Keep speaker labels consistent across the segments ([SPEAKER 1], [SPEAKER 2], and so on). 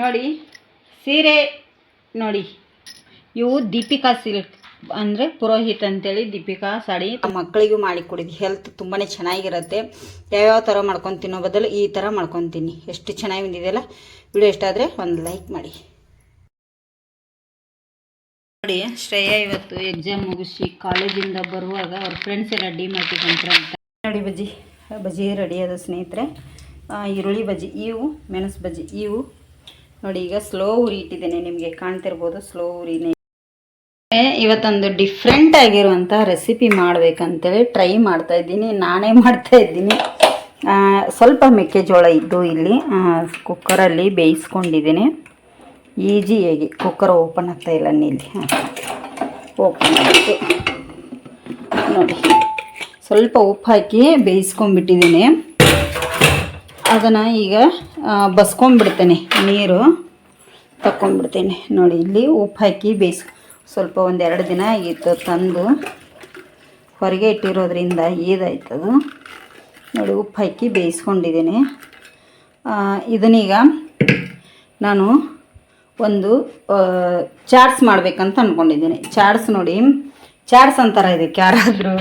[SPEAKER 1] ನೋಡಿ, ಸೀರೆ ನೋಡಿ. ಇವು ದೀಪಿಕಾ ಸಿಲ್ಕ್ ಅಂದರೆ ಪುರೋಹಿತ್ ಅಂತೇಳಿ ದೀಪಿಕಾ ಸಾಡಿ ಮಕ್ಕಳಿಗೂ ಮಾಡಿಕೊಡಿದ್ದು ಹೆಲ್ತ್ ತುಂಬಾ ಚೆನ್ನಾಗಿರುತ್ತೆ. ಯಾವ್ಯಾವ ಥರ ಮಾಡ್ಕೊಂಡು ಬದಲು ಈ ಥರ ಮಾಡ್ಕೊತೀನಿ. ಎಷ್ಟು ಚೆನ್ನಾಗಿ ಬಂದಿದೆಯಲ್ಲ ವಿಡಿಯೋ ಎಷ್ಟಾದರೆ ಒಂದು ಲೈಕ್ ಮಾಡಿ. ನೋಡಿ, ಶ್ರೇಯಾ ಇವತ್ತು ಎಕ್ಸಾಮ್ ಮುಗಿಸಿ ಕಾಲೇಜಿಂದ ಬರುವಾಗ ಅವ್ರ ಫ್ರೆಂಡ್ಸ್ ಎಲ್ಲ ಡಿ ಅಂತ. ನೋಡಿ ಬಜ್ಜಿ. ಬಜ್ಜಿ ರೆಡಿ ಅದ ಸ್ನೇಹಿತರೆ. ಈರುಳ್ಳಿ ಬಜ್ಜಿ ಇವು ಮೆಣಸು ಬಜ್ಜಿ ಇವು ನೋಡಿ, ಈಗ ಸ್ಲೋ ಉರಿ ಇಟ್ಟಿದ್ದೇನೆ. ನಿಮಗೆ ಕಾಣ್ತಿರ್ಬೋದು ಸ್ಲೋ ಉರಿನೇ. ಇವತ್ತೊಂದು ಡಿಫ್ರೆಂಟ್ ಆಗಿರುವಂಥ ರೆಸಿಪಿ ಮಾಡ್ಬೇಕಂತೇಳಿ ಟ್ರೈ ಮಾಡ್ತಾ ಇದ್ದೀನಿ. ನಾನೇ ಮಾಡ್ತಾ ಇದ್ದೀನಿ. ಸ್ವಲ್ಪ ಮೆಕ್ಕೆಜೋಳ ಇದ್ದು ಇಲ್ಲಿ ಕುಕ್ಕರಲ್ಲಿ ಬೇಯಿಸ್ಕೊಂಡಿದ್ದೀನಿ. ಈಜಿಯಾಗಿ ಕುಕ್ಕರ್ ಓಪನ್ ಆಗ್ತಾ ಇಲ್ಲ ನೀಲಿ ಓಪನ್ ಆಯಿತು ನೋಡಿ, ಸ್ವಲ್ಪ ಉಪ್ಪು ಹಾಕಿ ಬೇಯಿಸ್ಕೊಂಡ್ಬಿಟ್ಟಿದ್ದೀನಿ. ಅದನ್ನು ಈಗ ಬಸ್ಕೊಂಡ್ಬಿಡ್ತೇನೆ, ನೀರು ತಕ್ಕೊಂಡ್ಬಿಡ್ತೇನೆ. ನೋಡಿ, ಇಲ್ಲಿ ಉಪ್ಪು ಹಾಕಿ ಬೇಯಿಸ್. ಸ್ವಲ್ಪ ಒಂದೆರಡು ದಿನ ಆಗಿತ್ತು ತಂದು. ಹೊರಗೆ ಇಟ್ಟಿರೋದ್ರಿಂದ ಏದಾಯ್ತದು ನೋಡಿ, ಉಪ್ಪು ಹಾಕಿ ಬೇಯಿಸ್ಕೊಂಡಿದ್ದೀನಿ. ಇದನ್ನೀಗ ನಾನು ಒಂದು ಚಾಟ್ಸ್ ಮಾಡಬೇಕಂತ ಅಂದ್ಕೊಂಡಿದ್ದೀನಿ ಚಾಟ್ಸ್ ನೋಡಿ, ಚಾಟ್ಸ್ ಅಂತಾರೆ ಇದಕ್ಕೆ ಯಾರಾದರೂ?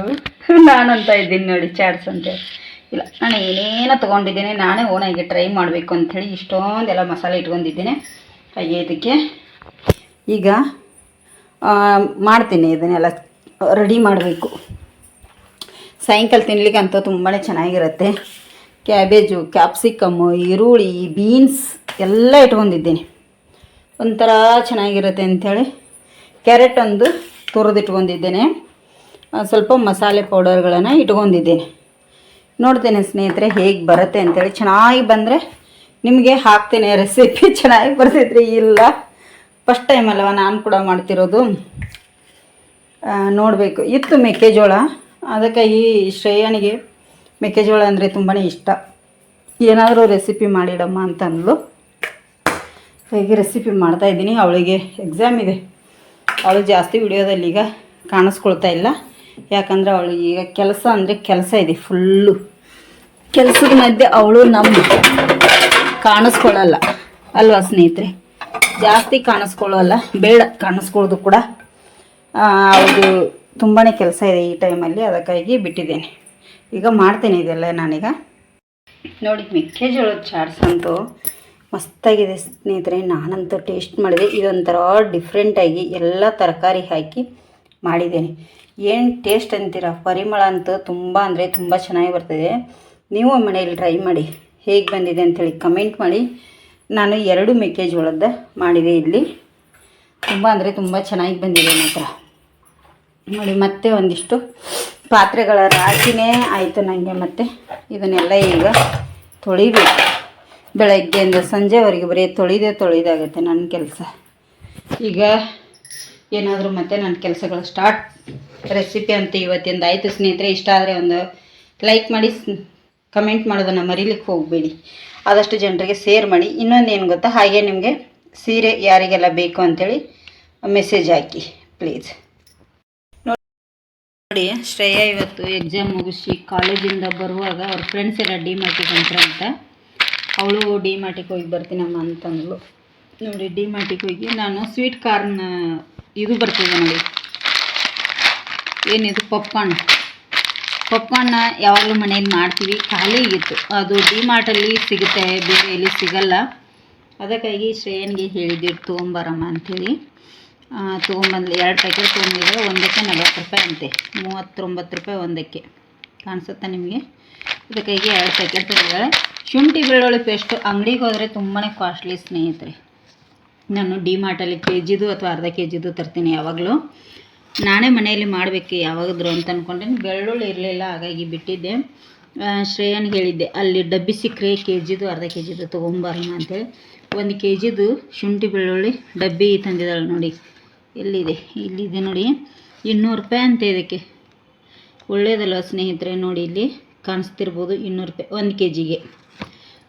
[SPEAKER 1] ನಾನಂತ ಇದ್ದೀನಿ ನೋಡಿ, ಚಾಟ್ಸ್ ಅಂತ. ಇಲ್ಲ, ನಾನು ಏನೇನೋ ತೊಗೊಂಡಿದ್ದೀನಿ, ನಾನೇ ಓನಾಗಿ ಟ್ರೈ ಮಾಡಬೇಕು ಅಂಥೇಳಿ ಇಷ್ಟೊಂದೆಲ್ಲ ಮಸಾಲೆ ಇಟ್ಕೊಂಡಿದ್ದೀನಿ. ಹಾಗೆ ಇದಕ್ಕೆ ಈಗ ಮಾಡ್ತೀನಿ ಇದನ್ನೆಲ್ಲ ರೆಡಿ ಮಾಡಬೇಕು. ಸಾಯಂಕಾಲ ತಿನ್ನಲಿಕ್ಕೆ ಅಂತೂ ತುಂಬಾ ಚೆನ್ನಾಗಿರುತ್ತೆ. ಕ್ಯಾಬೇಜು ಕ್ಯಾಪ್ಸಿಕಮ್ಮು ಈರುಳ್ಳಿ ಬೀನ್ಸ್ ಎಲ್ಲ ಇಟ್ಕೊಂಡಿದ್ದೀನಿ. ಒಂಥರ ಚೆನ್ನಾಗಿರುತ್ತೆ ಅಂಥೇಳಿ ಕ್ಯಾರೆಟ್ ಒಂದು ತುರಿದಿಟ್ಕೊಂಡಿದ್ದೇನೆ. ಸ್ವಲ್ಪ ಮಸಾಲೆ ಪೌಡರ್ಗಳನ್ನು ಇಟ್ಕೊಂಡಿದ್ದೇನೆ. ನೋಡ್ತೇನೆ ಸ್ನೇಹಿತರೆ ಹೇಗೆ ಬರುತ್ತೆ ಅಂತೇಳಿ. ಚೆನ್ನಾಗಿ ಬಂದರೆ ನಿಮಗೆ ಹಾಕ್ತೇನೆ ರೆಸಿಪಿ ಚೆನ್ನಾಗಿ ಬರ್ತೈತ್ರಿ. ಇಲ್ಲ ಫಸ್ಟ್ ಟೈಮ್ ಅಲ್ವ ನಾನು ಕೂಡ ಮಾಡ್ತಿರೋದು. ನೋಡಬೇಕು. ಇತ್ತು ಮೆಕ್ಕೆಜೋಳ. ಅದಕ್ಕೆ ಈ ಶ್ರೇಯನಿಗೆ ಮೆಕ್ಕೆಜೋಳ ಅಂದರೆ ತುಂಬಾ ಇಷ್ಟ. ಏನಾದರೂ ರೆಸಿಪಿ ಮಾಡಿಡಮ್ಮ ಅಂತ ಹೇಗೆ ರೆಸಿಪಿ ಮಾಡ್ತಾಯಿದ್ದೀನಿ ಅವಳಿಗೆ ಎಕ್ಸಾಮ್ ಇದೆ. ಅವಳು ಜಾಸ್ತಿ ವಿಡಿಯೋದಲ್ಲಿ ಈಗ ಕಾಣಿಸ್ಕೊಳ್ತಾ ಇಲ್ಲ. ಯಾಕಂದರೆ ಅವಳು ಈಗ ಕೆಲಸ ಅಂದರೆ ಕೆಲಸ ಇದೆ ಫುಲ್ಲು ಕೆಲಸದ ಮಧ್ಯೆ ಅವಳು ನಮ್ಮ ಕಾಣಿಸ್ಕೊಳ್ಳಲ್ಲ ಅಲ್ವಾ ಸ್ನೇಹಿತರೆ? ಜಾಸ್ತಿ ಕಾಣಿಸ್ಕೊಳ್ಳೋಲ್ಲ, ಬೇಡ ಕಾಣಿಸ್ಕೊಳ್ಳೋದು ಕೂಡ. ಅವಳು ತುಂಬಾ ಕೆಲಸ ಇದೆ ಈ ಟೈಮಲ್ಲಿ, ಅದಕ್ಕಾಗಿ ಬಿಟ್ಟಿದ್ದೇನೆ. ಈಗ ಮಾಡ್ತೇನೆ ಇದೆಲ್ಲ ನಾನೀಗ. ನೋಡಿ, ಮೆಕ್ಕೆಜೋಳದ ಚಾಟ್ಸ್ ಅಂತೂ ಮಸ್ತಾಗಿದೆ ಸ್ನೇಹಿತರೆ. ನಾನಂತೂ ಟೇಸ್ಟ್ ಮಾಡಿದೆ. ಇದೊಂಥರ ಡಿಫ್ರೆಂಟಾಗಿ ಎಲ್ಲ ತರಕಾರಿ ಹಾಕಿ ಮಾಡಿದ್ದೇನೆ. ಏನು ಟೇಸ್ಟ್ ಅಂತೀರ? ಪರಿಮಳ ಅಂತೂ ತುಂಬ ಅಂದರೆ ತುಂಬ ಚೆನ್ನಾಗಿ ಬರ್ತದೆ. ನೀವು ಮನೆಯಲ್ಲಿ ಟ್ರೈ ಮಾಡಿ. ಹೇಗೆ ಬಂದಿದೆ ಅಂಥೇಳಿ ಕಮೆಂಟ್ ಮಾಡಿ. ನಾನು ಎರಡು ಮೆಕ್ಕೆಜೋಳದ ಮಾಡಿದೆ ಇಲ್ಲಿ. ತುಂಬ ಅಂದರೆ ತುಂಬ ಚೆನ್ನಾಗಿ ಬಂದಿದೆ ಮಾತ್ರ. ನೋಡಿ, ಮತ್ತೆ ಒಂದಿಷ್ಟು ಪಾತ್ರೆಗಳ ರಾಶಿನೇ ಆಯಿತು ನನಗೆ ಮತ್ತೆ. ಇದನ್ನೆಲ್ಲ ಈಗ ತೊಳಿಬೇಕು. ಬೆಳಗ್ಗೆಯಿಂದ ಸಂಜೆವರೆಗೆ ಬರೀ ತೊಳಿದೆ ತೊಳಿದಾಗುತ್ತೆ ನನ್ನ ಕೆಲಸ. ಈಗ ಏನಾದರೂ ಮತ್ತೆ ನನ್ನ ಕೆಲಸಗಳು ಸ್ಟಾರ್ಟ್ ರೆಸಿಪಿ ಅಂತ ಇವತ್ತಿಂದ ಆಯಿತು ಸ್ನೇಹಿತರೆ. ಇಷ್ಟ ಆದರೆ ಒಂದು ಲೈಕ್ ಮಾಡಿ. ಕಮೆಂಟ್ ಮಾಡೋದನ್ನು ಮರೀಲಿಕ್ಕೆ ಹೋಗಬೇಡಿ. ಆದಷ್ಟು ಜನರಿಗೆ ಶೇರ್ ಮಾಡಿ. ಇನ್ನೊಂದು ಏನು ಗೊತ್ತಾ? ಹಾಗೆ ನಿಮಗೆ ಸೀರೆ ಯಾರಿಗೆಲ್ಲ ಬೇಕು ಅಂಥೇಳಿ ಮೆಸೇಜ್ ಹಾಕಿ ಪ್ಲೀಸ್ ನೋಡಿ, ಶ್ರೇಯಾ ಇವತ್ತು ಎಕ್ಸಾಮ್ ಮುಗಿಸಿ ಕಾಲೇಜಿಂದ ಬರುವಾಗ ಅವ್ರ ಫ್ರೆಂಡ್ಸ್ ಎಲ್ಲ ಡಿ ಮಾರ್ಟಿಗೆ ಅಂತ. ಅವಳು ಡಿ ಮಾರ್ಟಿಗೆ ಹೋಗಿ ಬರ್ತೀನಮ್ಮ ಅಂತಂದ್ಳು ನೋಡಿ ಡಿ ಮಾರ್ಟಿಗೆ ಹೋಗಿ ನಾನು ಸ್ವೀಟ್ ಕಾರ್ನ್ ಇದು ಬರ್ತಿದೆ ನೋಡಿ. ಏನಿದು? ಪಾಪ್ಕಾರ್ನ್ ಪಾಪ್ಕಾರ್ನ್ನ ಯಾವಾಗಲೂ ಮನೇಲಿ ಮಾಡ್ತೀವಿ. ಖಾಲಿ ಇತ್ತು ಅದು ಡಿ ಮಾರ್ಟಲ್ಲಿ ಸಿಗುತ್ತೆ. ಬೇರೆ ಎಲ್ಲಿ ಸಿಗಲ್ಲ. ಅದಕ್ಕಾಗಿ ಶ್ರೇಯನ್ಗೆ ಹೇಳಿದ್ದೆ, ತೊಗೊಂಬರಮ್ಮ ಅಂಥೇಳಿ. ತೊಗೊಂಬಂದು ಎರಡು ಪ್ಯಾಕೆಟ್ ತೊಗೊಂಡಿದ್ರೆ ಒಂದಕ್ಕೆ ನಲ್ವತ್ತು ರೂಪಾಯಿ ಅಂತೆ. ಮೂವತ್ತೊಂಬತ್ತು ರೂಪಾಯಿ ಒಂದಕ್ಕೆ ಕಾಣಿಸುತ್ತಾ ನಿಮಗೆ? ಇದಕ್ಕಾಗಿ ಎರಡು ಪ್ಯಾಕೆಟ್ ತೊಗೊಂಡಿದ್ದಾಳೆ ಶುಂಠಿ ಬೆಳ್ಳುಳ್ಳಿ ಪೇಸ್ಟು ಅಂಗಡಿಗೆ ಹೋದರೆ ತುಂಬಾ ಕಾಸ್ಟ್ಲಿ ಸ್ನೇಹಿತರೆ. ನಾನು ಡಿ ಮಾರ್ಟಲ್ಲಿ ಕೆ ಜಿದು ಅಥವಾ ಅರ್ಧ ಕೆ ಜಿದು ತರ್ತೀನಿ ಯಾವಾಗಲೂ. ನಾನೇ ಮನೆಯಲ್ಲಿ ಮಾಡಬೇಕು, ಯಾವಾಗಾದ್ರು ಅಂತ ಅಂದ್ಕೊಂಡೇನು ಬೆಳ್ಳುಳ್ಳಿ ಇರಲಿಲ್ಲ, ಹಾಗಾಗಿ ಬಿಟ್ಟಿದ್ದೆ. ಶ್ರೇಯನ್ ಹೇಳಿದ್ದೆ, ಅಲ್ಲಿ ಡಬ್ಬಿ ಸಿಕ್ಕರೆ ಕೆ ಜಿದು ಅರ್ಧ ಕೆ ಜಿದು ತೊಗೊಂಬರೋಣ ಅಂತೇಳಿ. ಒಂದು ಕೆ ಜಿದು ಶುಂಠಿ ಬೆಳ್ಳುಳ್ಳಿ, ಡಬ್ಬಿ ತಂದಿದ್ದಾಳೆ ನೋಡಿ. ಎಲ್ಲಿದೆ? ಇಲ್ಲಿದೆ ನೋಡಿ. ಇನ್ನೂರು ರೂಪಾಯಿ ಅಂತೆ ಇದಕ್ಕೆ. ಒಳ್ಳೆಯದಲ್ವ ಸ್ನೇಹಿತರೆ, ನೋಡಿ ಇಲ್ಲಿ ಕಾಣಿಸ್ತಿರ್ಬೋದು ಇನ್ನೂರು ರೂಪಾಯಿ, ಒಂದು ಕೆ ಜಿಗೆ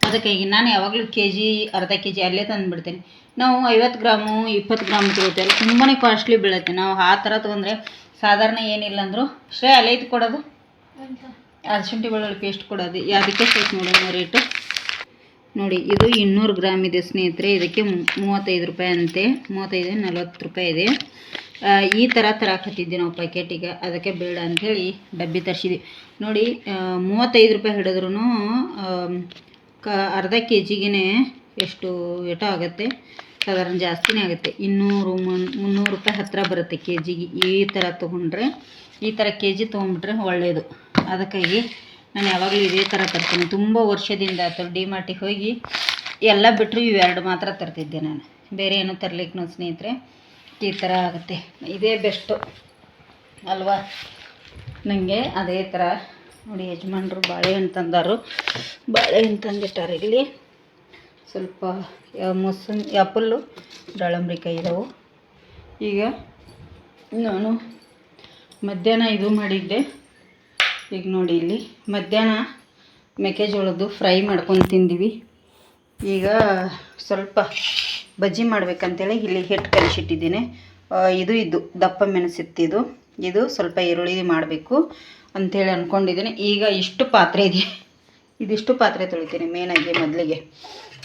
[SPEAKER 1] ಅದಕ್ಕಾಗಿ ನಾನು ಯಾವಾಗಲೂ ಕೆ ಜಿ ಅರ್ಧ ಕೆ ಜಿ ಅಲ್ಲೇ ತಂದುಬಿಡ್ತೀನಿ ನಾವು ಐವತ್ತು ಗ್ರಾಮು, ಇಪ್ಪತ್ತು ಗ್ರಾಮ್ ತಗೋತೇವೆ. ತುಂಬಾ ಕಾಸ್ಟ್ಲಿ ಬೀಳುತ್ತೆ. ನಾವು ಆ ಥರ ತೊಗೊಂಡ್ರೆ ಸಾಧಾರಣ ಏನಿಲ್ಲ ಅಂದರೂ ಶ್ರೇ ಅಲ್ಲೇ, ಇದು ಕೊಡೋದು? ಅದು ಶುಂಠಿ ಬೆಳ್ಳುಳ್ಳಿ ಪೇಸ್ಟ್ ಕೊಡೋದು. ಅದಕ್ಕೆ ಬೇಕು ನೋಡೋಣ ರೇಟು ನೋಡಿ, ಇದು ಇನ್ನೂರು ಗ್ರಾಮ್ ಇದೆ ಸ್ನೇಹಿತರೆ. ಇದಕ್ಕೆ ಮೂವತ್ತೈದು ರೂಪಾಯಿ ಅಂತೆ. ಮೂವತ್ತೈದು ನಲ್ವತ್ತು ರೂಪಾಯಿ ಇದೆ. ಈ ಥರ ತರಾಕತ್ತಿದ್ದೆ ನಾವು ಪ್ಯಾಕೆಟಿಗೆ ಅದಕ್ಕೆ ಬೇಡ ಅಂಥೇಳಿ ಡಬ್ಬಿ ತರಿಸಿದ್ವಿ. ನೋಡಿ ಮೂವತ್ತೈದು ರೂಪಾಯಿ ಹಿಡಿದ್ರೂ ಕ ಅರ್ಧ ಕೆ ಜಿಗೆ ಎಷ್ಟು ಏಟೋ ಆಗುತ್ತೆ? ಸಾಧಾರಣ ಜಾಸ್ತಿನೇ ಆಗುತ್ತೆ. ಇನ್ನೂರು ಮುನ್, ಮುನ್ನೂರು ರೂಪಾಯಿ ಹತ್ತಿರ ಬರುತ್ತೆ ಕೆ ಜಿಗೆ ಈ ಥರ ತೊಗೊಂಡ್ರೆ, ಈ ಥರ ಕೆ ಜಿ ತೊಗೊಂಡ್ಬಿಟ್ರೆ ಒಳ್ಳೆಯದು ಅದಕ್ಕಾಗಿ ನಾನು ಯಾವಾಗಲೂ ಇದೇ ಥರ ತರ್ತೀನಿ. ತುಂಬ ವರ್ಷದಿಂದ ಅಥವಾ ಡಿ ಮಾರ್ಟಿಗೆ ಹೋಗಿ ಎಲ್ಲ ಬಿಟ್ಟರು ಇವೆರಡು ಮಾತ್ರ ತರ್ತಿದ್ದೆ ನಾನು. ಬೇರೆ ಏನು ತರ್ಲಿಕ್ಕೆ ಸ್ನೇಹಿತರೆ, ಈ ಥರ ಆಗುತ್ತೆ. ಇದೇ ಬೆಸ್ಟು. ಅಲ್ವಾ? ನನಗೆ ಅದೇ ಥರ ನೋಡಿ ಯಜಮಾನ್ರು ಬಾಳೆಹಣ್ಣು ತಂದಾರು. ಬಾಳೆಹಣ್ಣು ತಂದಿಟ್ಟಾರೆ ಇಲ್ಲಿ. ಸ್ವಲ್ಪ ಮೊಸನ್ ಆ್ಯಪಲ್ಲು ದಾಳಂಬ್ರಿಕಾಯಿ ಇದಾವೆ. ಈಗ ನಾನು ಮಧ್ಯಾಹ್ನ ಇದು ಮಾಡಿದ್ದೆ. ಈಗ ನೋಡಿ ಇಲ್ಲಿ ಮಧ್ಯಾಹ್ನ ಮೆಕ್ಕೆಜೋಳದ್ದು ಫ್ರೈ ಮಾಡ್ಕೊಂಡು ತಿಂದಿವಿ. ಈಗ ಸ್ವಲ್ಪ ಬಜ್ಜಿ ಮಾಡ್ಬೇಕಂತೇಳಿ ಇಲ್ಲಿ ಹಿಟ್ಟು ಕಲಿಸಿಟ್ಟಿದ್ದೀನಿ. ಇದು ಇದು ದಪ್ಪ ಇದು. ಇದು ಸ್ವಲ್ಪ ಈರುಳ್ಳಿ ಮಾಡಬೇಕು. ಅಂಥೇಳಿ ಅಂದ್ಕೊಂಡಿದ್ದೀನಿ ಈಗ ಇಷ್ಟು ಪಾತ್ರೆ ಇದೆ. ಇದಿಷ್ಟು ಪಾತ್ರೆ ತೊಳಿತೀನಿ ಮೇನಾಗಿ ಮೊದಲಿಗೆ.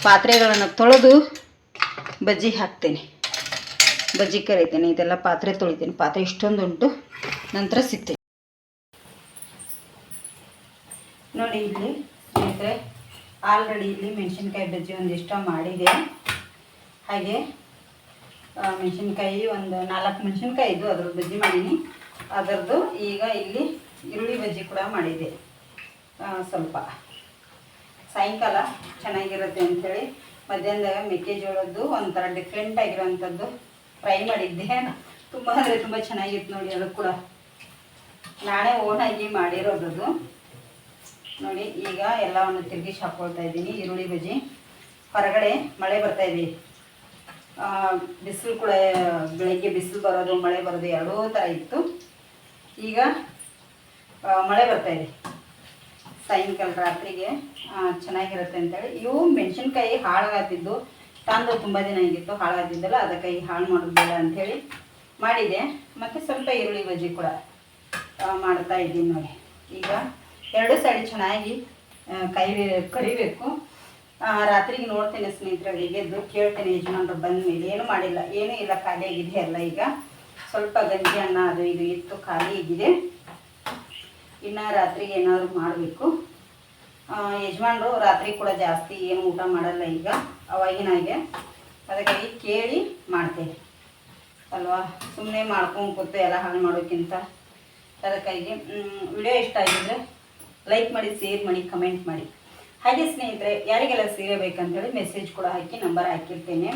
[SPEAKER 1] ಪಾತ್ರೆಗಳನ್ನು ತೊಳೆದು ಬಜ್ಜಿ ಹಾಕ್ತೇನೆ. ಬಜ್ಜಿ ಕರಿತೇನೆ. ಇದೆಲ್ಲ ಪಾತ್ರೆ ತೊಳಿತೀನಿ. ಪಾತ್ರೆ ಇಷ್ಟೊಂದು ಉಂಟು. ನಂತರ ಸಿಗ್ತೇನೆ. ನೋಡಿ ಇಲ್ಲಿ ಸ್ನೇಹಿತರೆ ಆಲ್ರೆಡಿ ಇಲ್ಲಿ ಮೆಣಸಿನ್ಕಾಯಿ ಬಜ್ಜಿ ಒಂದಿಷ್ಟ ಮಾಡಿದೆ. ಹಾಗೆ ಮೆಣಸಿನ್ಕಾಯಿ ಒಂದು ನಾಲ್ಕು ಮೆಣಸಿನ್ಕಾಯಿ ಇದು ಅದ್ರ ಬಜ್ಜಿ ಮಾಡೀನಿ. ಅದರದ್ದು ಈಗ ಇಲ್ಲಿ ಈರುಳ್ಳಿ ಬಜ್ಜಿ ಕೂಡ ಮಾಡಿದೆ ಸ್ವಲ್ಪ. ಸಾಯಂಕಾಲ ಚೆನ್ನಾಗಿರುತ್ತೆ ಅಂಥೇಳಿ ಮಧ್ಯಾಹ್ನದಾಗ ಮೆಕ್ಕೆಜೋಳದ್ದು ಒಂಥರ ಡಿಫ್ರೆಂಟ್ ಆಗಿರೋವಂಥದ್ದು ಫ್ರೈ ಮಾಡಿದ್ದೆ. ತುಂಬ ಅಂದರೆ ತುಂಬ ಚೆನ್ನಾಗಿತ್ತು ನೋಡಿ ಅದು ಕೂಡ. ನಾಳೆ ಓನಾಗಿ ಮಾಡಿರೋದದು. ನೋಡಿ, ಈಗ ಎಲ್ಲವನ್ನು ತಿರುಗಿಸಿ ಹಾಕ್ಕೊಳ್ತಾ ಇದ್ದೀನಿ ಈರುಳ್ಳಿ ಬಜ್ಜಿ. ಹೊರಗಡೆ ಮಳೆ ಬರ್ತಾ ಇದೆ. ಬಿಸಿಲು ಕೂಡ ಬೆಳಗ್ಗೆ ಬಿಸಿಲು ಬರೋದು, ಮಳೆ ಬರೋದು ಎರಡೂ ಥರ ಇತ್ತು. ಈಗ ಮಳೆ ಬರ್ತಾ ಇದೆ. ಸಾಯಂಕಾಲ ರಾತ್ರಿಗೆ ಚೆನ್ನಾಗಿರುತ್ತೆ ಅಂತೇಳಿ. ಇವು ಮೆಣಸಿನ್ಕಾಯಿ ಹಾಳಾಗತ್ತಿದ್ದು ತಂದು ತುಂಬ ದಿನ ಆಗಿತ್ತು ಹಾಳಾಗಿದ್ದಲ್ಲ ಈ ಹಾಳು ಮಾಡೋದು ಬೇಡ ಅಂಥೇಳಿ ಮಾಡಿದೆ. ಮತ್ತು ಸ್ವಲ್ಪ ಈರುಳ್ಳಿ ಬಜ್ಜಿ ಕೂಡ ಮಾಡ್ತಾ ಇದ್ದೀನಿ ನೋಡಿ. ಈಗ ಎರಡು ಸೈಡ್ ಚೆನ್ನಾಗಿ ಕೈ ಕರಿಬೇಕು. ರಾತ್ರಿಗೆ ನೋಡ್ತೇನೆ ಸ್ನೇಹಿತರೆ ಎದ್ದು ಕೇಳ್ತೇನೆ ಯಜಮಾನರು ಬಂದ ಮೇಲೆ. ಏನು ಮಾಡಿಲ್ಲ, ಏನೂ ಇಲ್ಲ ಖಾಲಿಯಾಗಿದೆ ಎಲ್ಲ ಈಗ. ಸ್ವಲ್ಪ ಗಂಜಿ ಅನ್ನ ಅದು ಇದು ಇತ್ತು, ಖಾಲಿ ಆಗಿದೆ. ಇನ್ನು ರಾತ್ರಿಗೆ ಏನಾದರೂ ಮಾಡಬೇಕು. ಯಜಮಾನ್ರು ರಾತ್ರಿ ಕೂಡ ಜಾಸ್ತಿ ಏನು ಊಟ ಮಾಡಲ್ಲ ಈಗ, ಅವಾಗಿನ ಹಾಗೆ. ಅದಕ್ಕಾಗಿ ಕೇಳಿ ಮಾಡ್ತೇವೆ. ಅಲ್ವಾ? ಸುಮ್ಮನೆ ಮಾಡ್ಕೊಂಡು ಕೂತು ಎಲ್ಲ ಹಾಳು ಮಾಡೋಕ್ಕಿಂತ. ಅದಕ್ಕಾಗಿ ವಿಡಿಯೋ ಇಷ್ಟ ಆಗಿದ್ರೆ ಲೈಕ್ ಮಾಡಿ, ಶೇರ್ ಮಾಡಿ, ಕಮೆಂಟ್ ಮಾಡಿ. ಹಾಗೆ ಸ್ನೇಹಿತರೆ, ಯಾರಿಗೆಲ್ಲ ಸೀರೆ ಬೇಕಂತೇಳಿ ಮೆಸೇಜ್ ಕೂಡ ಹಾಕಿ, ನಂಬರ್ ಹಾಕಿರ್ತೇನೆ.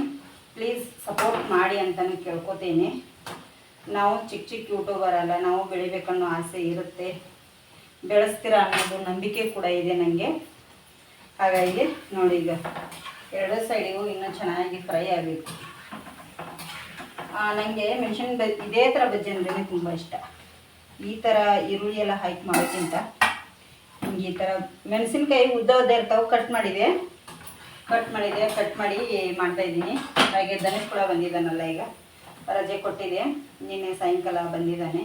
[SPEAKER 1] ಪ್ಲೀಸ್ ಸಪೋರ್ಟ್ ಮಾಡಿ ಅಂತಲೂ ಕೇಳ್ಕೊತೇನೆ. ನಾವು ಚಿಕ್ಕ ಚಿಕ್ಕ ಯೂಟ್ಯೂಬರ್ ಅಲ್ಲ, ನಾವು ಬೆಳಿಬೇಕನ್ನೋ ಆಸೆ ಇರುತ್ತೆ. ಬೆಳೆಸ್ತೀರ ಅನ್ನೋದು ನಂಬಿಕೆ ಕೂಡ ಇದೆ ನನಗೆ ಹಾಗಾಗಿ ನೋಡಿ ಈಗ ಎರಡು ಸೈಡಿಗೂ ಇನ್ನೂ ಚೆನ್ನಾಗಿ ಫ್ರೈ ಆಗಬೇಕು. ನನಗೆ ಮೆಣಸಿನ ಬ ಇದೇ ಥರ ಬಜ್ಜಿ ಅಂದ್ರೆ ತುಂಬ ಇಷ್ಟ. ಈ ಥರ ಈರುಳ್ಳಿ ಎಲ್ಲ ಹಾಕಿ ಮಾಡೋಕ್ಕಿಂತ ಹಿಂಗೆ ಈ ಥರ ಮೆಣಸಿನ್ಕಾಯಿ ಉದ್ದ ಉದ್ದ ಇರ್ತಾವೆ ಕಟ್ ಮಾಡಿದೆ. ಕಟ್ ಮಾಡಿದೆ ಕಟ್ ಮಾಡಿ ಮಾಡ್ತಾ ಇದ್ದೀನಿ. ಹಾಗೆ ಧನುಷ್ ಕೂಡ ಬಂದಿದ್ದಾನಲ್ಲ ಈಗ. ರಜೆ ಕೊಟ್ಟಿದೆ. ನಿನ್ನೆ ಸಾಯಂಕಾಲ ಬಂದಿದ್ದಾನೆ.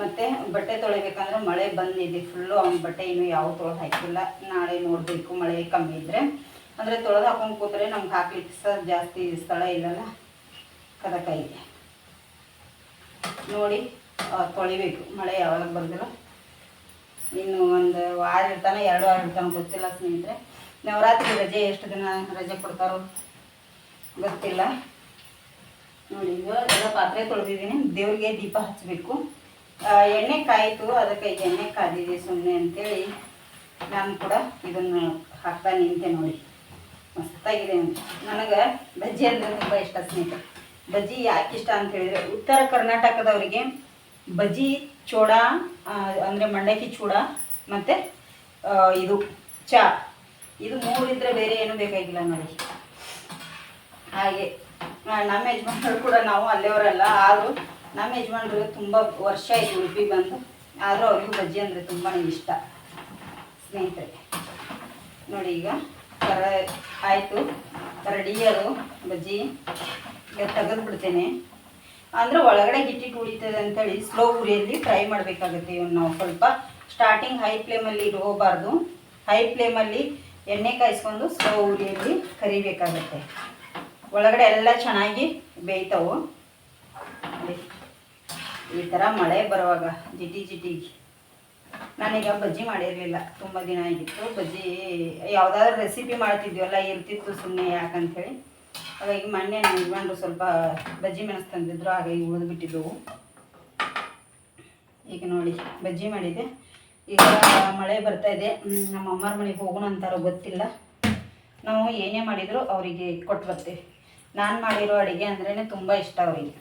[SPEAKER 1] ಮತ್ತು ಬಟ್ಟೆ ತೊಳಿಬೇಕಂದ್ರೆ ಮಳೆ ಬಂದಿದೆ ಫುಲ್ಲು ಅವ್ನ ಬಟ್ಟೆ ಇನ್ನು ಯಾವ ತೊಳೆದು ಹಾಕಿಲ್ಲ. ನಾಳೆ ನೋಡಬೇಕು ಮಳೆ ಕಮ್ಮಿ ಇದ್ದರೆ ಅಂದರೆ ತೊಳೆದು ಹಾಕೊಂಡು ಕೂತ್ರೆ ನಮ್ಗೆ ಹಾಕ್ಲಿಕ್ಕೆ ಸಹ ಜಾಸ್ತಿ ಸ್ಥಳ ಇಲ್ಲಲ್ಲ? ಕದಕಾಯಿ ನೋಡಿ ತೊಳಿಬೇಕು. ಮಳೆ ಯಾವಾಗ ಬರೋದಿಲ್ಲ ಇನ್ನು ಒಂದು ವಾರ ಇರ್ತಾನೆ ಎರಡು ವಾರ ಇರ್ತಾನೆ ಗೊತ್ತಿಲ್ಲ ಸ್ನೇಹಿತರೆ. ನವರಾತ್ರಿ ರಜೆ ಎಷ್ಟು ದಿನ ರಜೆ ಕೊಡ್ತಾರೋ ಗೊತ್ತಿಲ್ಲ. ನೋಡಿ ಈಗ ಎಲ್ಲ ಪಾತ್ರೆ ತೊಳೆದಿದ್ದೀನಿ. ದೇವ್ರಿಗೆ ದೀಪ ಹಚ್ಚಬೇಕು ಎಣ್ಣೆ ಕಾಯಿತು, ಅದಕ್ಕೆ ಎಣ್ಣೆ ಕಾದಿದೆ ಸುಮ್ಮನೆ ಅಂತೇಳಿ ನಾನು ಕೂಡ ಇದನ್ನು ಹಾಕ್ತಾ ನಿಂತೆ ನೋಡಿ. ಮಸ್ತಾಗಿದೆ ನನಗೆ ಬಜ್ಜಿ ಅಂದರೆ ತುಂಬ ಇಷ್ಟ ಸ್ನೇಹಿತ ಬಜ್ಜಿ ಯಾಕೆ ಇಷ್ಟ ಅಂತ ಹೇಳಿದರೆ, ಉತ್ತರ ಕರ್ನಾಟಕದವರಿಗೆ ಬಜ್ಜಿ ಚೂಡ ಅಂದರೆ ಮಂಡಕ್ಕಿ ಚೂಡ ಮತ್ತು ಇದು ಚಾ. ಇದು ಮೂರು ಇದ್ದರೆ ಬೇರೆ ಏನೂ ಬೇಕಾಗಿಲ್ಲ ನೋಡಿ. ಹಾಗೆ ನಮ್ಮ ಯಜಮಾನರು ಕೂಡ ನಾವು ಅಲ್ಲೇವರಲ್ಲ, ಆದರೂ ನಮ್ಮ ಯಜಮಾನ್ರು ತುಂಬ ವರ್ಷ ಆಯ್ತು ಉಡುಪಿ ಬಂದು. ಆದರೂ ಅವ್ರಿಗೂ ಬಜ್ಜಿ ಅಂದರೆ ತುಂಬಾ ಇಷ್ಟ. ಸ್ನೇಹಿತರೆ, ನೋಡಿ ಈಗ ಕರ ಆಯಿತು. ಅದು, ಬಜ್ಜಿ. ಈಗ ತೆಗೆದು ಬಿಡ್ತೇನೆ. ಅಂದರೆ ಒಳಗಡೆ ಹಿಟ್ಟಿಟ್ಟು ಉಳಿತದೆ ಅಂತೇಳಿ ಸ್ಲೋ ಉರಿಯಲ್ಲಿ ಫ್ರೈ ಮಾಡಬೇಕಾಗುತ್ತೆ ಇವನ್ನ ನಾವು. ಸ್ವಲ್ಪ ಸ್ಟಾರ್ಟಿಂಗ್ ಹೈ ಫ್ಲೇಮಲ್ಲಿ ಇಟ್ಕೋಬಾರ್ದು. ಹೈ ಫ್ಲೇಮಲ್ಲಿ ಎಣ್ಣೆ ಕಾಯಿಸ್ಕೊಂಡು ಸ್ಲೋ ಉರಿಯಲ್ಲಿ ಕರಿಬೇಕಾಗುತ್ತೆ. ಒಳಗಡೆ ಎಲ್ಲ ಚೆನ್ನಾಗಿ ಬೇಯ್ತವು. ಈ ಥರ ಮಳೆ ಬರುವಾಗ ಜಿಟಿ ಜಿಟಿ. ನಾನೀಗ ಬಜ್ಜಿ ಮಾಡಿರಲಿಲ್ಲ. ತುಂಬ ದಿನ ಆಗಿತ್ತು. ಬಜ್ಜಿ ಯಾವುದಾದ್ರೂ ರೆಸಿಪಿ ಮಾಡ್ತಿದ್ವಲ್ಲ, ಇರ್ತಿತ್ತು ಸುಮ್ಮನೆ ಯಾಕಂಥೇಳಿ ಹಾಗಾಗಿ ಮೊನ್ನೆ ನಮ್ಮ ಯಜಮಾನ್ರು ಸ್ವಲ್ಪ ಬಜ್ಜಿ ಮೆಣಸು ತಂದಿದ್ರು. ಹಾಗಾಗಿ ಉಳಿದ್ಬಿಟ್ಟಿದ್ದವು ಈಗ ನೋಡಿ, ಬಜ್ಜಿ ಮಾಡಿದೆ. ಈಗ ಮಳೆ ಬರ್ತಾ ಇದೆ. ನಮ್ಮ ಅಮ್ಮರ ಮನೆಗೆ ಹೋಗೋಣ ಅಂತಾರೋ ಗೊತ್ತಿಲ್ಲ. ನಾವು ಏನೇ ಮಾಡಿದರೂ ಅವರಿಗೆ ಕೊಟ್ಟು ಬರ್ತೀವಿ ನಾನು ಮಾಡಿರೋ ಅಡುಗೆ ಅಂದ್ರೇ ತುಂಬ ಇಷ್ಟ ಅವರಿಗೆ.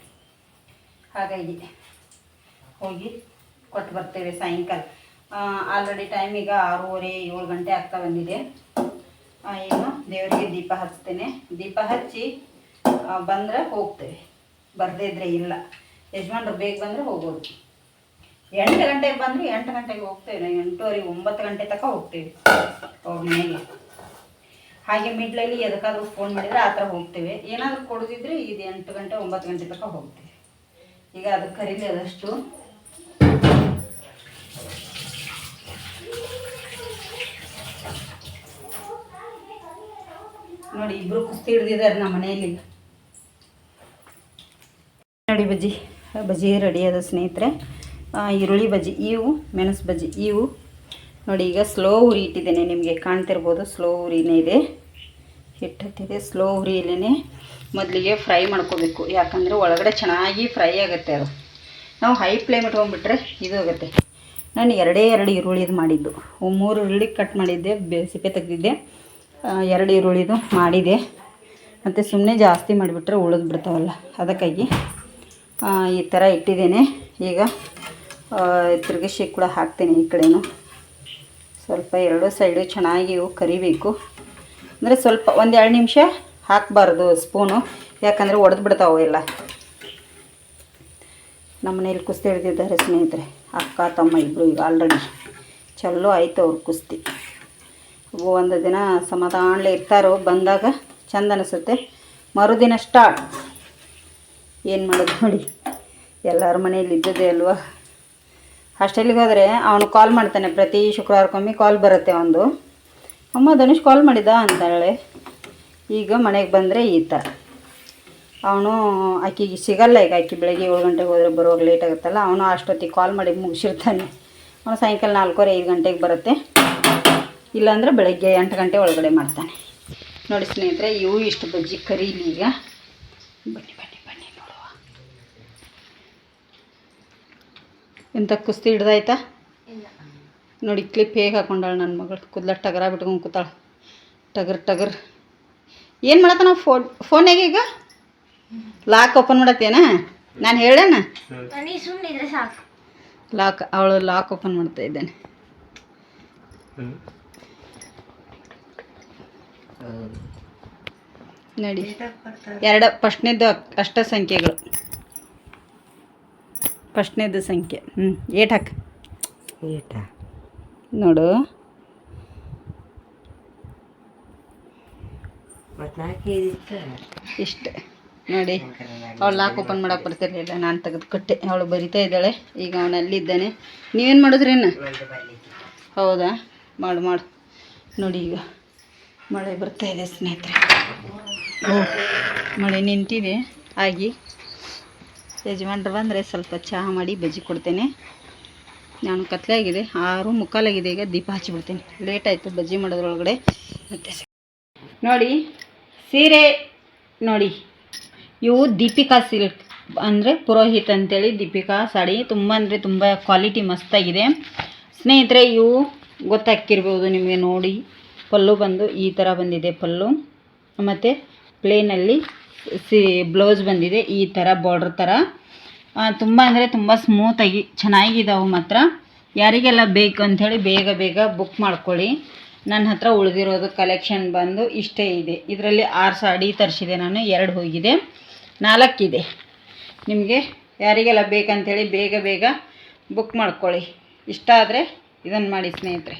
[SPEAKER 1] ಹಾಗಾಗಿ ಹೋಗಿ ಕೊಟ್ಟು ಬರ್ತೇವೆ ಸಾಯಂಕಾಲ. ಆಲ್ರೆಡಿ ಟೈಮ್ ಈಗ ಆರೂವರೆ, ಏಳು ಗಂಟೆ ಆಗ್ತಾ ಬಂದಿದೆ. ಈಗ ದೇವರಿಗೆ ದೀಪ ಹಚ್ತೇನೆ ದೀಪ ಹಚ್ಚಿ ಬಂದರೆ ಹೋಗ್ತೇವೆ. ಬರದೇ ಇದ್ರೆ ಇಲ್ಲ. ಯಜಮಾನ್ರು ಬೇಗ ಬಂದರೆ ಹೋಗೋದು. ಎಂಟು ಗಂಟೆಗೆ ಬಂದರೆ ಎಂಟು ಗಂಟೆಗೆ ಹೋಗ್ತೇವೆ ನಾವು. ಎಂಟೂವರೆ, ಒಂಬತ್ತು ಗಂಟೆ ತನಕ ಹೋಗ್ತೇವೆ ಅವ್ರ ಮನೆಗೆ. ಹಾಗೆ ಮಿಡ್ಲಲ್ಲಿ ಎದಕ್ಕಾದ್ರೂ ಫೋನ್ ಮಾಡಿದರೆ ಆ ಥರ ಹೋಗ್ತೇವೆ. ಏನಾದರೂ ಕೊಡೋದಿದ್ರೆ ಇದು ಎಂಟು ಗಂಟೆ, ಒಂಬತ್ತು ಗಂಟೆ ತನಕ ಹೋಗ್ತೇವೆ. ಈಗ ಅದು ಕರೀಲಿ ಅದಷ್ಟು ನೋಡಿ, ಇಬ್ರು ಕುಸ್ತಿ ಹಿಡ್ದಿದ್ದಾರೆ ನಮ್ಮ ಮನೆಯಲ್ಲಿ. ನೋಡಿ ಬಜ್ಜಿ ಬಜ್ಜಿ ರೆಡಿ ಸ್ನೇಹಿತರೆ. ಈರುಳ್ಳಿ ಬಜ್ಜಿ ಇವು ಮೆಣಸು ಬಜ್ಜಿ ಇವು ನೋಡಿ, ಈಗ ಸ್ಲೋ ಉರಿ ಇಟ್ಟಿದ್ದೇನೆ ನಿಮಗೆ, ಕಾಣ್ತಿರ್ಬೋದು ಸ್ಲೋ ಉರಿನೇ ಇದೆ. ಹಿಟ್ಟಿದೆ ಸ್ಲೋ ಉರಿಯಲ್ಲೇ ಮೊದಲಿಗೆ ಫ್ರೈ ಮಾಡ್ಕೋಬೇಕು. ಯಾಕಂದರೆ ಒಳಗಡೆ ಚೆನ್ನಾಗಿ ಫ್ರೈ ಆಗುತ್ತೆ ಅದು. ನಾವು ಹೈ ಫ್ಲೇಮ್ ಇಟ್ಕೊಂಡ್ಬಿಟ್ರೆ ಇದು ಆಗುತ್ತೆ. ನಾನು ಎರಡೇ ಎರಡು ಈರುಳ್ಳಿದು ಮಾಡಿದ್ದು. ಮೂರು ಈರುಳ್ಳಿ ಕಟ್ ಮಾಡಿದ್ದೆ ಬೆ ಸಿಪ್ಪೆ ತೆಗೆದಿದ್ದೆ. ಎರಡು ಈರುಳ್ಳಿದು ಮಾಡಿದೆ. ಮತ್ತು ಸುಮ್ಮನೆ ಜಾಸ್ತಿ ಮಾಡಿಬಿಟ್ರೆ ಉಳಿದು ಬಿಡ್ತಾವಲ್ಲ ಅದಕ್ಕಾಗಿ ಈ ಥರ ಇಟ್ಟಿದ್ದೇನೆ. ಈಗ ತಿರುಗಿಸಿ ಕೂಡ ಹಾಕ್ತೇನೆ ಈ ಕಡೆನೂ. ಸ್ವಲ್ಪ ಎರಡೂ ಸೈಡು ಚೆನ್ನಾಗಿ ಇವು ಕರಿಬೇಕು. ಅಂದರೆ ಸ್ವಲ್ಪ ಒಂದು ಎರಡು ನಿಮಿಷ ಹಾಕಬಾರ್ದು ಸ್ಪೂನು ಯಾಕಂದರೆ ಒಡೆದು ಬಿಡ್ತಾವೆ ಎಲ್ಲ. ನಮ್ಮ ಮನೇಲಿ ಕುಸ್ತಿ ಹಿಡ್ದಿದ್ದಾರೆ ಸ್ನೇಹಿತರೆ, ಅಕ್ಕ, ತಮ್ಮ ಇಬ್ಬರು ಈಗ ಆಲ್ರೆಡಿ ಚಲೋ ಆಯಿತು ಅವ್ರ ಕುಸ್ತಿ. ಒಂದು ದಿನ ಸಮಾಧಾನಲೇ ಇರ್ತಾರೋ ಬಂದಾಗ ಚಂದ ಅನಿಸುತ್ತೆ. ಮರುದಿನ ಸ್ಟಾರ್ಟ್ ಏನು ಮಾಡೋದು ನೋಡಿ. ಎಲ್ಲರ ಮನೇಲಿ ಇದ್ದದೇ ಅಲ್ವಾ? ಹಾಸ್ಟೆಲಿಗೆ ಹೋದರೆ ಅವನು ಕಾಲ್ ಮಾಡ್ತಾನೆ. ಪ್ರತಿ ಶುಕ್ರವಾರಕ್ಕೊಮ್ಮೆ ಕಾಲ್ ಬರುತ್ತೆ ಒಂದು. ಅಮ್ಮ, ಧನುಷ್ ಕಾಲ್ ಮಾಡಿದ ಅಂತಾಳೆ. ಈಗ ಮನೆಗೆ ಬಂದರೆ ಈತ. ಅವನು ಆಕಿಗೆ ಸಿಗಲ್ಲ ಈಗ. ಆಕಿ ಬೆಳಗ್ಗೆ ಏಳು ಗಂಟೆಗೆ ಹೋದರೆ ಬರುವಾಗ ಲೇಟ್ ಆಗುತ್ತಲ್ಲ. ಅವನು ಅಷ್ಟೊತ್ತಿಗೆ ಕಾಲ್ ಮಾಡಿ ಮುಗಿಸಿರ್ತಾನೆ. ಅವನು ಸಾಯಂಕಾಲ ನಾಲ್ಕೂವರೆ, ಐದು ಗಂಟೆಗೆ ಬರುತ್ತೆ. ಇಲ್ಲಾಂದರೆ ಬೆಳಗ್ಗೆ ಎಂಟು ಗಂಟೆ ಒಳಗಡೆ ಮಾಡ್ತಾನೆ. ನೋಡಿ ಸ್ನೇಹಿತರೆ ಇವು ಇಷ್ಟು ಬಜ್ಜಿ ಕರೀಲಿ ಈಗ ಬನ್ನಿ ಬನ್ನಿ ಬನ್ನಿ ನೋಡುವ. ಎಂಥ ಕುಸ್ತಿ ಹಿಡ್ದಾಯ್ತಾ? ನೋಡಿ ಕ್ಲಿಪ್ ಹೇಗೆ ಹಾಕೊಂಡಾಳು ನನ್ನ ಮಗಳು. ಕೂದಲ ಟಗರ ಬಿಟ್ಕೊಂಡು ಕೂತಾಳೆ. ಟಗರ್ ಟಗರ್. ಏನು ಮಾಡತ್ತ ನಾವು ಫೋನ್ ಫೋನ್ಯಾಗ ಈಗ? ಲಾಕ್ ಓಪನ್ ಮಾಡತ್ತೇನ? ನಾನು ಹೇಳೇನ ಲಾಕ್ ಅವಳು ಲಾಕ್ ಓಪನ್ ಮಾಡ್ತಾ ಇದ್ದೇನೆ. ನೋಡಿ. ಎರಡು ಫಸ್ಟ್ನೇದು ಅಷ್ಟ ಸಂಖ್ಯೆಗಳು. ಫಸ್ಟ್ನೇದು ಸಂಖ್ಯೆ. ಹ್ಞೂ ಏಟ್ ಹಾಕ.
[SPEAKER 2] ಏಟ
[SPEAKER 1] ನೋಡು. ಇಷ್ಟ. ನೋಡಿ ಅವಳು ಲಾಕ್ ಓಪನ್ ಮಾಡಕ್ಕೆ ಬರ್ತಿರ್ಲಿಲ್ಲ ನಾನು ತೆಗೆದು ಕೊಟ್ಟೆ. ಅವಳು ಬರಿತಾ ಇದ್ದಾಳೆ ಈಗ ಅವನಲ್ಲಿದ್ದಾನೆ ನೀವೇನು
[SPEAKER 2] ಬರ್ಲಿಕ್ಕೆ.
[SPEAKER 1] ಹೌದಾ? ಮಾಡು ಮಾಡು. ನೋಡಿ ಈಗ. ಮಳೆ ಬರ್ತಾ ಇದೆ ಸ್ನೇಹಿತರೆ. ಮಳೆ ನಿಂತಿದೆ. ಆಗಿ ಯಜಮಾನ್ರು ಬಂದರೆ ಸ್ವಲ್ಪ ಚಹಾ ಮಾಡಿ ಬಜ್ಜಿ ಕೊಡ್ತೇನೆ. ನಾನು ಕತ್ಲೆ ಆಗಿದೆ ಆರು ಮುಕ್ಕಾಲಾಗಿದೆ, ಈಗ ದೀಪ ಹಚ್ಚಿಬಿಡ್ತೇನೆ ಲೇಟ್ ಆಯಿತು ಬಜ್ಜಿ ಮಾಡೋದ್ರೊಳಗಡೆ. ಮತ್ತೆ ನೋಡಿ, ಸೀರೆ ನೋಡಿ. ಇವು ದೀಪಿಕಾ ಸಿಲ್ಕ್ ಅಂದರೆ ಪುರೋಹಿತ್ ಅಂತೇಳಿ ದೀಪಿಕಾ ಸಾಡಿ. ತುಂಬ ಅಂದರೆ ತುಂಬ ಕ್ವಾಲಿಟಿ ಮಸ್ತಾಗಿದೆ. ಸ್ನೇಹಿತರೆ, ಇವು ಗೊತ್ತಾಕಿರ್ಬೋದು ನಿಮಗೆ ನೋಡಿ. ಪಲ್ಲು ಬಂದು ಈ ಥರ ಬಂದಿದೆ ಪಲ್ಲು. ಮತ್ತು ಪ್ಲೇನಲ್ಲಿ ಸಿ ಬ್ಲೌಸ್ ಬಂದಿದೆ ಈ ಥರ ಬಾರ್ಡ್ರ್ ಥರ ತುಂಬ ಅಂದರೆ ತುಂಬ ಸ್ಮೂತಾಗಿ ಚೆನ್ನಾಗಿದ್ದಾವೆ ಮಾತ್ರ. ಯಾರಿಗೆಲ್ಲ ಬೇಕು ಅಂಥೇಳಿ ಬೇಗ ಬೇಗ ಬುಕ್ ಮಾಡ್ಕೊಳ್ಳಿ. ನನ್ನ ಹತ್ರ ಉಳಿದಿರೋದು ಕಲೆಕ್ಷನ್ ಬಂದು ಇಷ್ಟೇ ಇದೆ. ಇದರಲ್ಲಿ ಆರು ಸಾಡಿ ತರಿಸಿದೆ ನಾನು, ಎರಡು ಹೋಗಿದೆ. ನಾಲ್ಕಿದೆ. ನಿಮಗೆ ಯಾರಿಗೆಲ್ಲ ಬೇಕಂಥೇಳಿ ಬೇಗ ಬೇಗ ಬುಕ್ ಮಾಡ್ಕೊಳ್ಳಿ. ಇಷ್ಟ ಆದರೆ ಇದನ್ನು ಮಾಡಿ ಸ್ನೇಹಿತರೆ.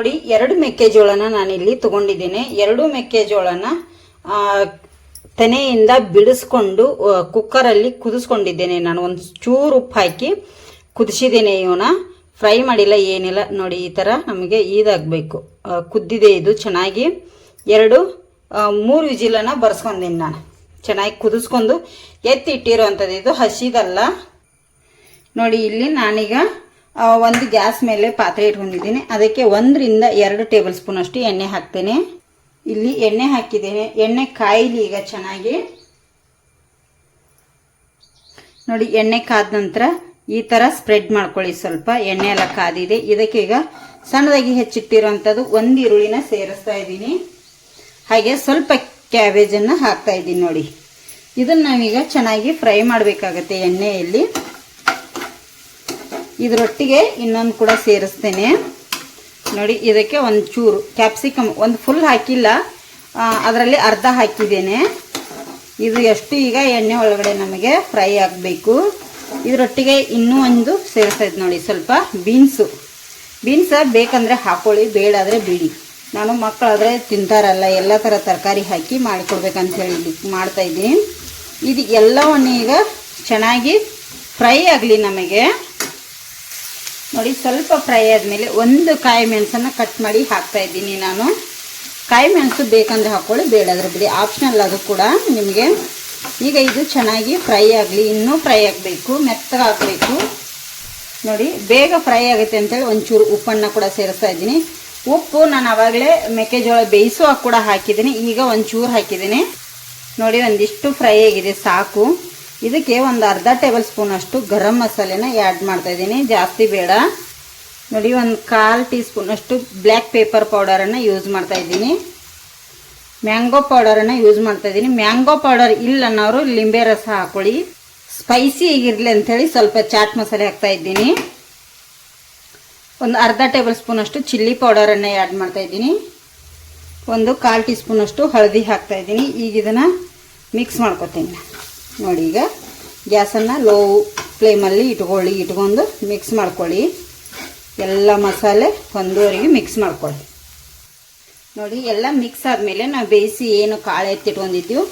[SPEAKER 1] ನೋಡಿ, ಎರಡು ಮೆಕ್ಕೆಜೋಳನ ನಾನಿಲ್ಲಿ ತಗೊಂಡಿದ್ದೇನೆ. ಎರಡು ಮೆಕ್ಕೆಜೋಳನ ತೆನೆಯಿಂದ ಬಿಡಿಸ್ಕೊಂಡು ಕುಕ್ಕರಲ್ಲಿ ಕುದಿಸ್ಕೊಂಡಿದ್ದೇನೆ ನಾನು. ಒಂದು ಚೂರು ಉಪ್ಪು ಹಾಕಿ ಕುದಿಸಿದ್ದೇನೆ ಇವನ ಫ್ರೈ ಮಾಡಿಲ್ಲ, ಏನಿಲ್ಲ. ನೋಡಿ, ಈ ಥರ ನಮಗೆ ಇದಾಗಬೇಕು. ಕುದ್ದಿದೆ ಇದು ಚೆನ್ನಾಗಿ. ಎರಡು ಮೂರು ವಿಜಿಲನ್ನು ಬರ್ಸ್ಕೊಂಡೀನಿ ನಾನು. ಚೆನ್ನಾಗಿ ಕುದಿಸ್ಕೊಂಡು ಎತ್ತಿ ಅಂಥದ್ದು ಇದು ಹಸಿದಲ್ಲ. ನೋಡಿ, ಇಲ್ಲಿ ನಾನೀಗ ಒಂದು ಗ್ಯಾಸ್ ಮೇಲೆ ಪಾತ್ರೆ ಇಟ್ಕೊಂಡಿದ್ದೀನಿ. ಅದಕ್ಕೆ ಒಂದರಿಂದ ಎರಡು ಟೇಬಲ್ ಸ್ಪೂನ್ ಅಷ್ಟು ಎಣ್ಣೆ ಹಾಕ್ತೇನೆ. ಇಲ್ಲಿ ಎಣ್ಣೆ ಹಾಕಿದ್ದೇನೆ. ಎಣ್ಣೆ ಕಾಯಿಲಿ ಈಗ ಚೆನ್ನಾಗಿ. ನೋಡಿ, ಎಣ್ಣೆ ಕಾದ ನಂತರ ಈ ಥರ ಸ್ಪ್ರೆಡ್ ಮಾಡ್ಕೊಳ್ಳಿ ಸ್ವಲ್ಪ. ಎಣ್ಣೆ ಎಲ್ಲ ಕಾದಿದೆ. ಇದಕ್ಕೆ ಈಗ ಸಣ್ಣದಾಗಿ ಹೆಚ್ಚಿಟ್ಟಿರೋವಂಥದ್ದು ಒಂದು ಈರುಳ್ಳಿನ ಸೇರಿಸ್ತಾ ಇದ್ದೀನಿ. ಹಾಗೆ ಸ್ವಲ್ಪ ಕ್ಯಾಬೇಜನ್ನು ಹಾಕ್ತಾ ಇದ್ದೀನಿ ನೋಡಿ. ಇದನ್ನು ನಾವೀಗ ಚೆನ್ನಾಗಿ ಫ್ರೈ ಮಾಡಬೇಕಾಗತ್ತೆ ಎಣ್ಣೆಯಲ್ಲಿ. ಇದರೊಟ್ಟಿಗೆ ಇನ್ನೊಂದು ಕೂಡ ಸೇರಿಸ್ತೇನೆ. ನೋಡಿ, ಇದಕ್ಕೆ ಒಂದು ಚೂರು ಕ್ಯಾಪ್ಸಿಕಮ್ ಒಂದು ಫುಲ್ ಹಾಕಿಲ್ಲ. ಅದರಲ್ಲಿ ಅರ್ಧ ಹಾಕಿದ್ದೇನೆ. ಇದು ಎಷ್ಟು ಈಗ ಎಣ್ಣೆ ಒಳಗಡೆ ನಮಗೆ ಫ್ರೈ ಆಗಬೇಕು. ಇದರೊಟ್ಟಿಗೆ ಇನ್ನೂ ಒಂದು ಸೇರಿಸ್ತಾ ಇದ್ದು ನೋಡಿ, ಸ್ವಲ್ಪ ಬೀನ್ಸು ಬೀನ್ಸ್ ಬೇಕಂದರೆ ಹಾಕೊಳ್ಳಿ ಬೇಡಾದರೆ ಬಿಡಿ. ನಾನು ಮಕ್ಕಳಾದರೆ ತಿಂತಾರಲ್ಲ, ಎಲ್ಲ ಥರ ತರಕಾರಿ ಹಾಕಿ ಮಾಡಿಕೊಡ್ಬೇಕಂತ ಹೇಳಿ ಮಾಡ್ತಾಯಿದ್ದೀನಿ ಇದು ಎಲ್ಲವನ್ನು ಈಗ ಚೆನ್ನಾಗಿ ಫ್ರೈ ಆಗಲಿ ನಮಗೆ. ನೋಡಿ, ಸ್ವಲ್ಪ ಫ್ರೈ ಆದಮೇಲೆ ಒಂದು ಕಾಯಿ ಮೆಣಸನ್ನು ಕಟ್ ಮಾಡಿ ಹಾಕ್ತಾ ಇದ್ದೀನಿ ನಾನು. ಕಾಯಿ ಮೆಣಸು ಬೇಕಂದ್ರೆ ಹಾಕ್ಕೊಳ್ಳಿ ಬೇಡಾದ್ರೆ ಬಿಡಿ. ಆಪ್ಷನಲ್ ಅದು ಕೂಡ ನಿಮಗೆ. ಈಗ ಇದು ಚೆನ್ನಾಗಿ ಫ್ರೈ ಆಗಲಿ, ಇನ್ನೂ ಫ್ರೈ ಆಗಬೇಕು ಮೆತ್ತಗಾಗಬೇಕು ನೋಡಿ, ಬೇಗ ಫ್ರೈ ಆಗುತ್ತೆ ಅಂತೇಳಿ ಒಂಚೂರು ಉಪ್ಪನ್ನು ಕೂಡ ಸೇರಿಸ್ತಾ ಇದ್ದೀನಿ. ಉಪ್ಪು ನಾನು ಆವಾಗಲೇ ಮೆಕ್ಕೆಜೋಳ ಬೇಯಿಸುವಾಗ ಕೂಡ ಹಾಕಿದ್ದೀನಿ. ಈಗ ಒಂಚೂರು ಹಾಕಿದ್ದೀನಿ. ನೋಡಿ, ಒಂದಿಷ್ಟು ಫ್ರೈ ಆಗಿದೆ, ಸಾಕು. ಇದಕ್ಕೆ ಒಂದು ಅರ್ಧ ಟೇಬಲ್ ಸ್ಪೂನ್ ಅಷ್ಟು ಗರಂ ಮಸಾಲೆನ ಆ್ಯಡ್ ಮಾಡ್ತಾ ಇದ್ದೀನಿ. ಜಾಸ್ತಿ ಬೇಡ. ನೋಡಿ, ಒಂದು ಕಾಲು ಟೀ ಸ್ಪೂನ್ ಅಷ್ಟು ಬ್ಲ್ಯಾಕ್ ಪೇಪರ್ ಪೌಡರನ್ನು ಯೂಸ್ ಮಾಡ್ತಾ ಇದ್ದೀನಿ. ಮ್ಯಾಂಗೋ ಪೌಡರನ್ನು ಯೂಸ್ ಮಾಡ್ತಾ ಇದ್ದೀನಿ. ಮ್ಯಾಂಗೋ ಪೌಡರ್ ಇಲ್ಲ ಅನ್ನೋರು ಲಿಂಬೆ ರಸ ಹಾಕೊಳ್ಳಿ. ಸ್ಪೈಸಿ ಆಗಿರಲಿ ಅಂಥೇಳಿ ಸ್ವಲ್ಪ ಚಾಟ್ ಮಸಾಲೆ ಹಾಕ್ತಾ ಇದ್ದೀನಿ. ಒಂದು ಅರ್ಧ ಟೇಬಲ್ ಸ್ಪೂನ್ ಅಷ್ಟು ಚಿಲ್ಲಿ ಪೌಡರನ್ನು ಆ್ಯಡ್ ಮಾಡ್ತಾ ಇದ್ದೀನಿ. ಒಂದು ಕಾಲು ಟೀ ಸ್ಪೂನ್ ಅಷ್ಟು ಹಳದಿ ಹಾಕ್ತಾ ಇದ್ದೀನಿ. ಈಗ ಇದನ್ನು ಮಿಕ್ಸ್ ಮಾಡ್ಕೊತೀನಿ. ನೋಡಿ ಈಗ ಗ್ಯಾಸನ್ನು ಲೋ ಫ್ಲೇಮಲ್ಲಿ ಇಟ್ಕೊಳ್ಳಿ, ಇಟ್ಕೊಂಡು ಮಿಕ್ಸ್ ಮಾಡ್ಕೊಳ್ಳಿ. ಎಲ್ಲ ಮಸಾಲೆ ಒಂದೂವರೆಗೆ ಮಿಕ್ಸ್ ಮಾಡ್ಕೊಳ್ಳಿ. ನೋಡಿ, ಎಲ್ಲ ಮಿಕ್ಸ್ ಆದಮೇಲೆ ನಾವು ಬೇಯಿಸಿ ಏನು ಕಾಳು ಎತ್ತಿಟ್ಕೊಂಡಿದ್ದೀವಿ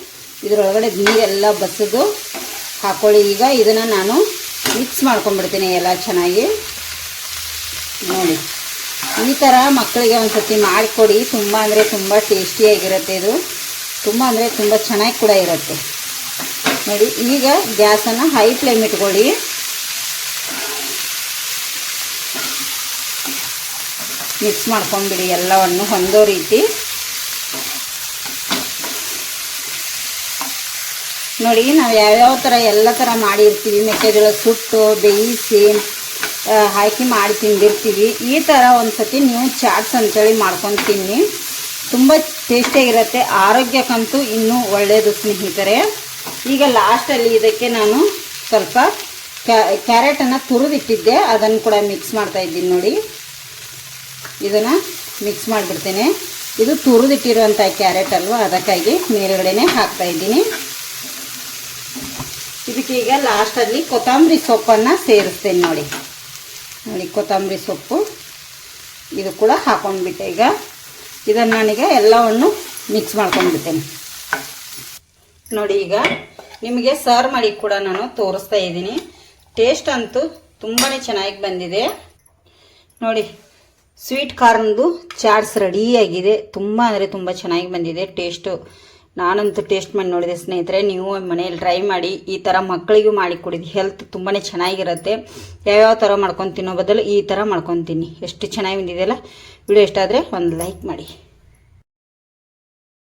[SPEAKER 1] ಇದರೊಳಗಡೆ ನೀರೆಲ್ಲ ಬಸಿದು ಹಾಕ್ಕೊಳ್ಳಿ ಈಗ ಇದನ್ನು ನಾನು ಮಿಕ್ಸ್ ಮಾಡ್ಕೊಂಡ್ಬಿಡ್ತೀನಿ ಎಲ್ಲ ಚೆನ್ನಾಗಿ. ನೋಡಿ, ಈ ಥರ ಮಕ್ಕಳಿಗೆ ಒಂದು ಸತಿ ಮಾಡಿಕೊಡಿ. ತುಂಬ ಅಂದರೆ ತುಂಬ ಟೇಸ್ಟಿಯಾಗಿರುತ್ತೆ ಇದು. ತುಂಬ ಅಂದರೆ ತುಂಬ ಚೆನ್ನಾಗಿ ಕೂಡ ಇರುತ್ತೆ. ನೋಡಿ, ಈಗ ಗ್ಯಾಸನ್ನು ಹೈ ಫ್ಲೇಮ್ ಇಟ್ಕೊಳ್ಳಿ. ಮಿಕ್ಸ್ ಮಾಡ್ಕೊಂಬಿಡಿ ಎಲ್ಲವನ್ನು ಹೊಂದೋ ರೀತಿ. ನೋಡಿ, ನಾವು ಯಾವ್ಯಾವ ಥರ ಎಲ್ಲ ಥರ ಮಾಡಿರ್ತೀವಿ, ಮೆಕ್ಕೆಜೋಳ ಸುಟ್ಟು, ಬೇಯಿಸಿ ಹಾಕಿ ಮಾಡಿ ತಿಂದಿರ್ತೀವಿ. ಈ ಥರ ಒಂದು ಸತಿ ನೀವು ಚಾಟ್ಸ್ ಅಂತೇಳಿ ಮಾಡ್ಕೊಂಡು ತಿನ್ನಿ. ತುಂಬ ಟೇಸ್ಟಿಯಾಗಿರುತ್ತೆ, ಆರೋಗ್ಯಕ್ಕಂತೂ ಇನ್ನೂ ಒಳ್ಳೆಯದು ಸ್ನೇಹಿತರೆ. ಈಗ ಲಾಸ್ಟಲ್ಲಿ ಇದಕ್ಕೆ ನಾನು ಸ್ವಲ್ಪ ಕ್ಯಾರೆಟನ್ನು ತುರಿದಿಟ್ಟಿದ್ದೆ. ಅದನ್ನು ಕೂಡ ಮಿಕ್ಸ್ ಮಾಡ್ತಾ ಇದ್ದೀನಿ ನೋಡಿ. ಇದನ್ನು ಮಿಕ್ಸ್ ಮಾಡಿಬಿಡ್ತೇನೆ. ಇದು ತುರಿದಿಟ್ಟಿರುವಂಥ ಕ್ಯಾರೆಟ್ ಅಲ್ವಾ, ಅದಕ್ಕಾಗಿ ಮೇಲುಗಡೆನೆ ಹಾಕ್ತಾ ಇದ್ದೀನಿ. ಇದಕ್ಕೆ ಈಗ ಲಾಸ್ಟಲ್ಲಿ ಕೊತ್ತಂಬರಿ ಸೊಪ್ಪನ್ನು ಸೇರಿಸ್ತೇನೆ ನೋಡಿ. ನೋಡಿ, ಕೊತ್ತಂಬರಿ ಸೊಪ್ಪು ಇದು ಕೂಡ ಹಾಕೊಂಡ್ಬಿಟ್ಟೆ. ಈಗ ಇದನ್ನು ನನಗೆ ಎಲ್ಲವನ್ನು ಮಿಕ್ಸ್ ಮಾಡ್ಕೊಂಡ್ಬಿಡ್ತೇನೆ. ನೋಡಿ, ಈಗ ನಿಮಗೆ ಸರ್ವ್ ಮಾಡಿ ಕೂಡ ನಾನು ತೋರಿಸ್ತಾ ಇದ್ದೀನಿ. ಟೇಸ್ಟ್ ಅಂತೂ ತುಂಬಾ ಚೆನ್ನಾಗಿ ಬಂದಿದೆ. ನೋಡಿ ಸ್ವೀಟ್ ಕಾರ್ನ್ದು ಚಾಟ್ಸ್ ರೆಡಿಯಾಗಿದೆ ತುಂಬ ಅಂದರೆ ತುಂಬ ಚೆನ್ನಾಗಿ ಬಂದಿದೆ ಟೇಸ್ಟು ನಾನಂತೂ ಟೇಸ್ಟ್ ಮಾಡಿ ನೋಡಿದೆ ಸ್ನೇಹಿತರೆ, ನೀವು ಮನೆಯಲ್ಲಿ ಟ್ರೈ ಮಾಡಿ, ಈ ಥರ ಮಕ್ಕಳಿಗೂ ಮಾಡಿ ಕೊಡಿದ್ದು ಹೆಲ್ತ್ ತುಂಬಾ ಚೆನ್ನಾಗಿರುತ್ತೆ. ಯಾವ್ಯಾವ ಥರ ಮಾಡ್ಕೊಂಡು ತಿನ್ನೋ ಬದಲು ಈ ಥರ ಮಾಡ್ಕೊತೀನಿ ಎಷ್ಟು ಚೆನ್ನಾಗಿ ಬಂದಿದೆಯಲ್ಲ ವಿಡಿಯೋ ಇಷ್ಟ ಆದರೆ ಒಂದು ಲೈಕ್ ಮಾಡಿ.